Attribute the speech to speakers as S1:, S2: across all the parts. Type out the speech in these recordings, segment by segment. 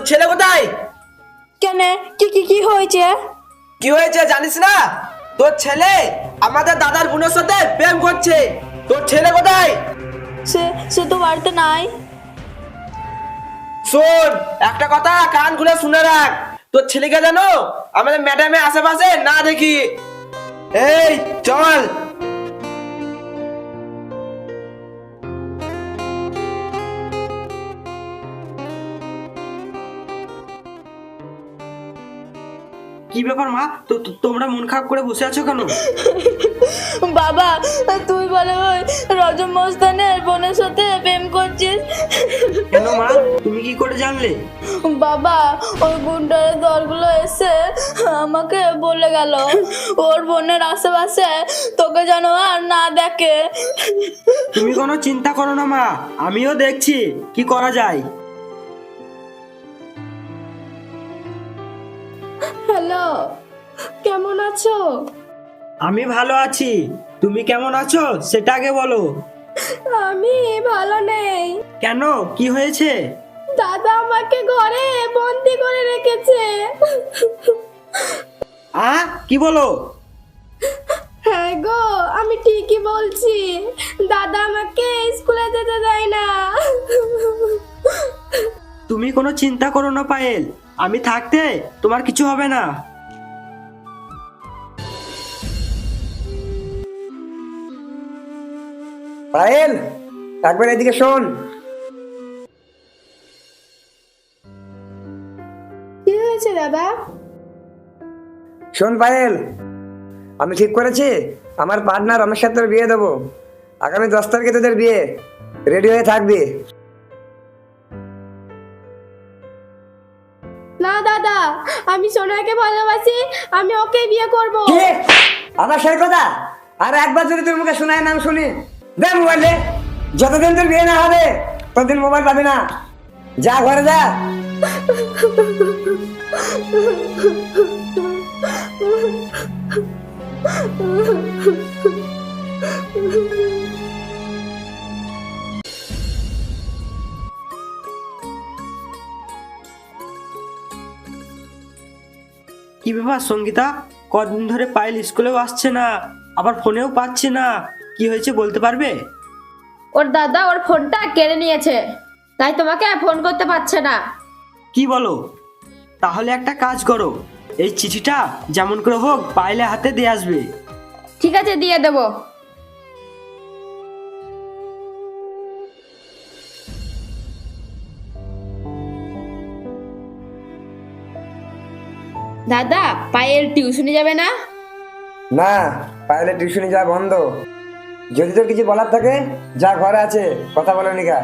S1: তোর ছেলে কোথায়?
S2: কেন? কি কি কি হয়েছে?
S1: কি হয়েছে জানিস না? তোর ছেলে আমাদের দাদার বোনের সাথে প্রেম করছে। তোর ছেলে কোথায়?
S2: সে সে তো বাড়িতে নাই।
S1: শোন একটা কথা কান খুলে শুনে রাখ। তোর ছেলেকে জানো? আমাদের ম্যাডামের আশেপাশে না দেখি। এই চল। কি ব্যাপার মা? তো তোমরা মন খারাপ করে বসে আছো কেন?
S2: বাবা তুই বলে ওই রজব মস্তানের বোনের সাথে প্রেম করছিস।
S1: কেন মা? তুমি কি করে জানলে?
S2: বাবা ওই গুন্ডারের দলগুলো এসে আমাকে বলে গেল ওর বোনের আশেপাশে তোকে যেন আর না দেখে।
S1: তুমি কোনো চিন্তা করো না মা আমিও দেখছি কি করা যায়।
S2: কেমন আছো?
S1: আমি ভালো আছি। তুমি কেমন আছো? সেটা আগে বলো।
S2: আমি ভালো নেই।
S1: কেন? কি হয়েছে?
S2: দাদা আমাকে ঘরে বন্দি করে রেখেছে।
S1: আ? কি বলো?
S2: হ্যাঁ গো আমি ঠিকই বলছি। দাদা আমাকে স্কুলে যেতে দেয় না।
S1: তুমি কোনো চিন্তা করো না পায়েল। আমি থাকতে তোমার কিছু হবে না।
S3: পায়েল একবার এদিকে শোন।
S2: কি হয়েছে দাদা?
S3: শোন পায়েল আমি ঠিক করেছি আমার পার্টনার রমেশ সাথে বিয়ে দেবো। আগামী দশ তারিখে তোদের বিয়ে রেডি হয়ে থাকবি।
S2: না দাদা আমি সোনাকে ভালোবাসি আমি ওকে বিয়ে করব।
S3: আমার সেই কথা? আর একবার যদি তোর মুখে শোনায় নাম শুনি দে মোবাইলে যতদিন তোর বিয়ে না হবে, ততদিন মোবাইল পাবি না। যা ঘরে যা।
S1: কি ব্যাপার সঙ্গীতা? কদিন ধরে পায়েল স্কুলেও আসছে না, আবার ফোনেও পাচ্ছে না। কি হয়েছে বলতে পারবে?
S4: ওর দাদা ওর ফোনটা কেড়ে নিয়েছে তাই তোমাকে ফোন করতে পারছে না।
S1: কি বলো? তাহলে একটা কাজ করো এই চিঠিটা যেমন করে হোক পায়েলে হাতে দিয়ে আসবে।
S4: ঠিক আছে দিয়ে দেবো। দাদা পায়েল টিউশনি যাবে না?
S3: না পায়েলের টিউশনি যা বন্ধ। যদি তোর কিছু বলার থাকে যা ঘরে আছে কথা বলে নিকা।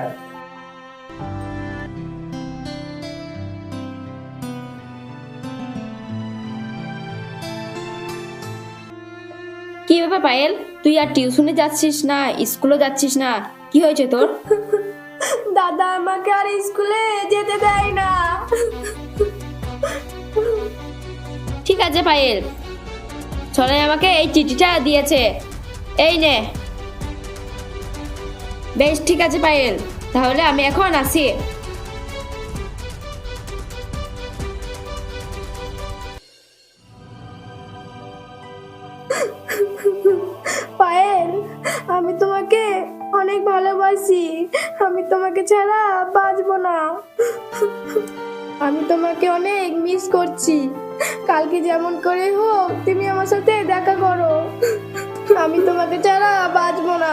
S4: কি ব্যাপার পায়েল? তুই আর টিউশনে যাচ্ছিস না স্কুলে যাচ্ছিস না? কি হয়েছে তোর?
S2: দাদা আমাকে আর স্কুলে যেতে দেয় না।
S4: ঠিক আছে পায়েল। সরাই আমাকে এই চিঠিটা দিয়েছে। এই নে। বেশ, ঠিক আছে, পায়েল। তাহলে আমি এখন আসি।
S2: পায়েল, আমি তোমাকে অনেক ভালোবাসি। আমি তোমাকে ছাড়া বাঁচবো না। আমি তোমাকে অনেক মিস করছি। কালকে যেমন করে হোক, তুমি আমার সাথে দেখা করো। আমি তোমাকে ছাড়া বাঁচবো না।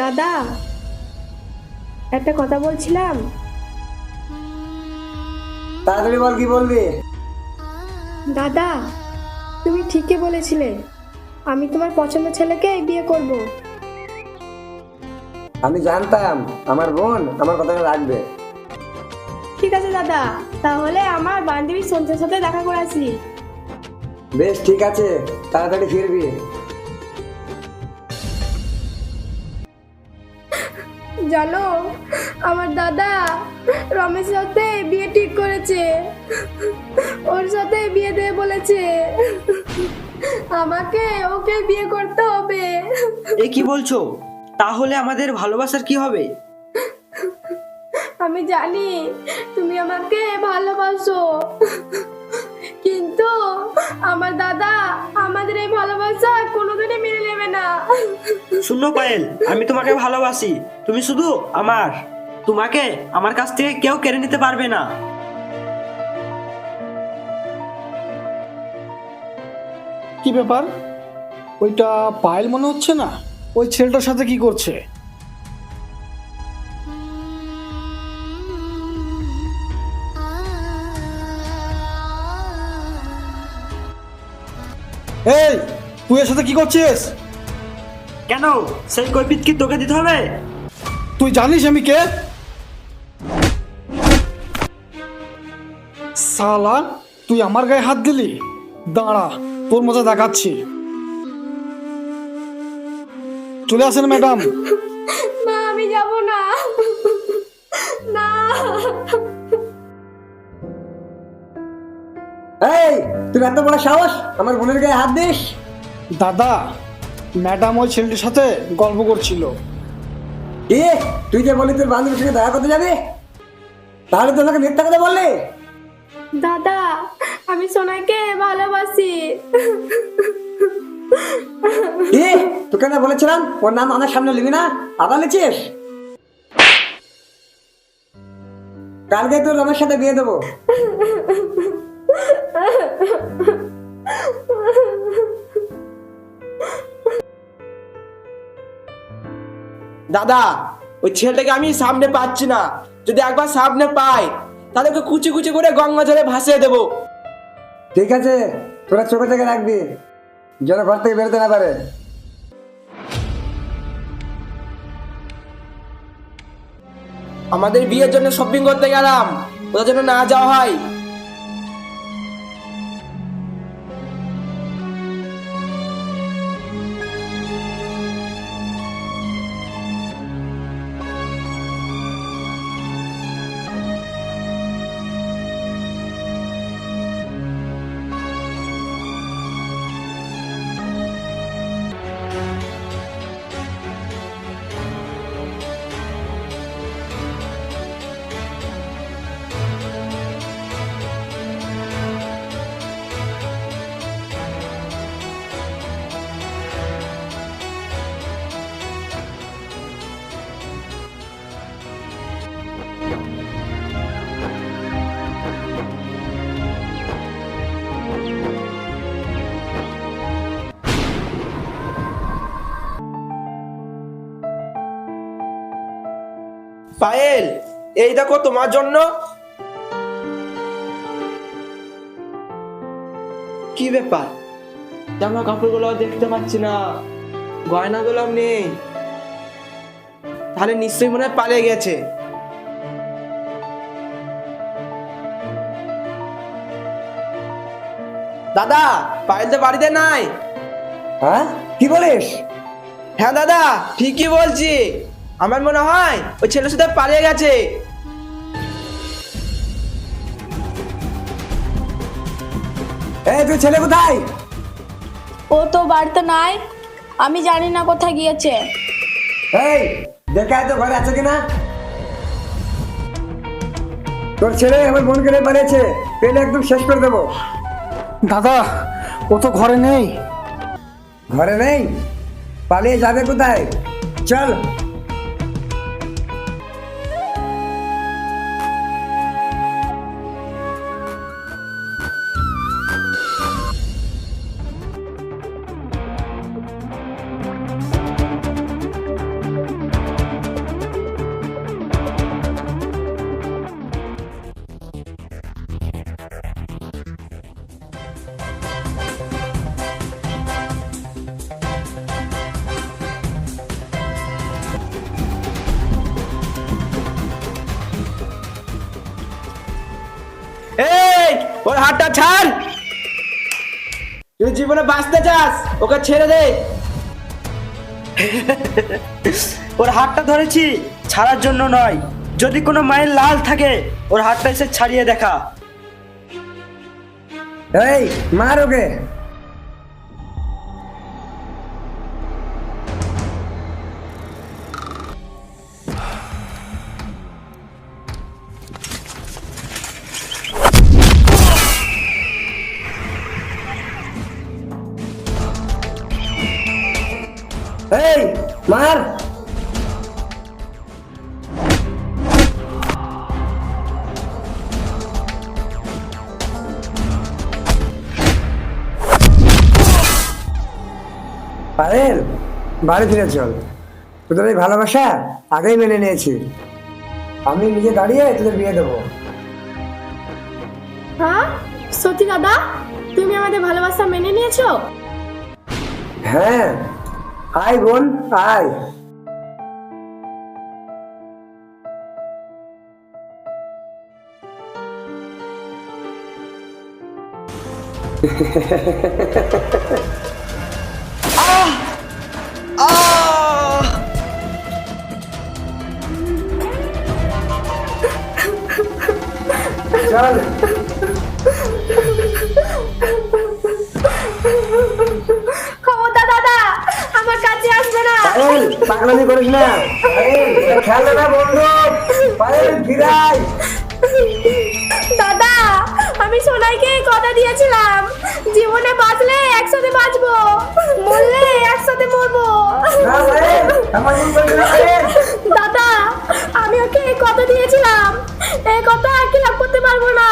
S2: দাদা একটা কথা বলছিলাম।
S3: তাড়াতাড়ি বল কি বলবি?
S2: দাদা তুমি ঠিকই বলেছিলে। আমি তোমার পছন্দের ছেলেকে বিয়ে করব।
S3: আমি জানতাম আমার বোন আমার কথাটা রাখবে।
S2: ঠিক আছে দাদা তাহলে আমার বান্ধবী সন্ধ্যের সাথে দেখা করে আসি।
S3: বেশ ঠিক আছে তাড়াতাড়ি ফিরবি।
S2: জানো আমার দাদা রমেশের সাথে বিয়ে ঠিক করেছে। ওর সাথে বিয়ে দিয়ে বলেছে আমাকে ওকে বিয়ে করতে হবে।
S1: এ কি বলছো? তাহলে আমাদের ভালোবাসার কি হবে?
S2: আমি জানি তুমি আমাকে ভালোবাসো। কিন্তু আমার দাদা আমাদের এই ভালোবাসা কোনোদিনই মেনে নেবে না।
S1: শুনো পায়েল আমি তোমাকে ভালোবাসি। তুমি শুধু আমার। তোমাকে আমার কাছ থেকে কেউ কেড়ে নিতে পারবে না।
S5: কি ব্যাপার? ওইটা পায়েল মনে হচ্ছে না? ওই ছেলেটার সাথে কি করছে? এই তুই এর সাথে কি করছিস?
S1: কেন? সেই কৈপিত কি তোকে দিতে হবে?
S5: তুই জানিস আমি কে? সালা তুই আমার গায়ে হাত দিলি? দাঁড়া তোর মজা দেখাচ্ছি। চলে আসেন ম্যাডাম।
S2: না আমি যাব না। না।
S3: এই তুই এত বড় সাহস? আমার বোনের গায়ে হাত দিস?
S5: দাদা ম্যাডাম ওই ছেলেটির সাথে গল্প করছিল।
S3: এ তুই যে বলি তোর বান্ধবীর সঙ্গে দেখা করতে যাবি? তাহলে তো আমাকে মিথ্যা কথা বললি?
S2: দাদা আমি সোনাকে ভালোবাসি।
S3: এ তোকে না বলেছিলাম ওর নাম আমার সামনে নিবি না? আবার লিখিস? কালকে তোর সাথে বিয়ে দেবো।
S1: দাদা ওই ছেলেটাকে আমি সামনে পাচ্ছি না। যদি একবার সামনে পাই তাহলে ওকে কুচি কুচি করে গঙ্গা জলে ভাসিয়ে দেবো।
S3: ঠিক আছে তোরা চোখে থেকে রাখবি। যেন ঘর থেকে বেরোতে না পারে।
S1: আমাদের বিয়ের জন্য শপিং করতে গেলাম। ওদের জন্য না যাওয়া হয়। পায়েল, এই দেখো তোমার জন্য। কি ব্যাপার? জামা কাপড়গুলো দেখতে পাচ্ছি না। গয়নাগুলো নেই। তাহলে নিশ্চয়ই মনে হয় পালিয়ে গেছে। দাদা পায়েল তো বাড়িতে নাই।
S3: হ্যাঁ? কি বলিস?
S1: হ্যাঁ দাদা ঠিকই বলছি। আমার মনে হয় ওই ছেলের সাথে পালিয়ে গেছে।
S3: এই তুই ছেলে কোথায়?
S6: ও তো বাড়িতে নাই আমি জানি না কোথায় গিয়েছে।
S3: এই দেখা তো ঘরে আছে কিনা? তোর ছেলে আমার বোনকে নিয়ে পালিয়েছে পেলে একদম শেষ করে দেবো।
S5: দাদা ও তো ঘরে নেই।
S3: ঘরে নেই? পালিয়ে যাবে কোথায়? চল।
S1: ওর হাতটা ছাড়। তুই জীবনে বাঁচতে চাস ওকে ছেড়ে দে। ওর হাতটা ধরেছি ছাড়ার জন্য নয়। যদি কোনো মায়ের লাল থাকে ওর হাতটা এসে ছাড়িয়ে দেখা।
S3: এই মার ওকে। এই মার। পারেন বাড়ি ফিরে চল। তোদের এই ভালোবাসা আগেই মেনে নিয়েছি। আমি নিজে দাঁড়িয়ে তোদের বিয়ে দেবো।
S2: হ্যাঁ? সত্যি দাদা তুমি আমাদের ভালোবাসা মেনে নিয়েছো?
S3: হ্যাঁ আয় বোন আয় চল
S2: ক্ষমতা কাছে আসবে না।
S3: পায়েল পাগলামি করিস না। এটা না বন্ধু। পায়েল ফিরাই
S2: দাদা আমি সোনাইকে কথা দিয়েছিলাম। জীবনে বাঁচলে একসাথে বাঁচবো। মরলে একসাথে মরবো। দাদা আমি ওকে কথা দিয়েছিলাম। এই কথা আর কি লাভ করতে পারব না।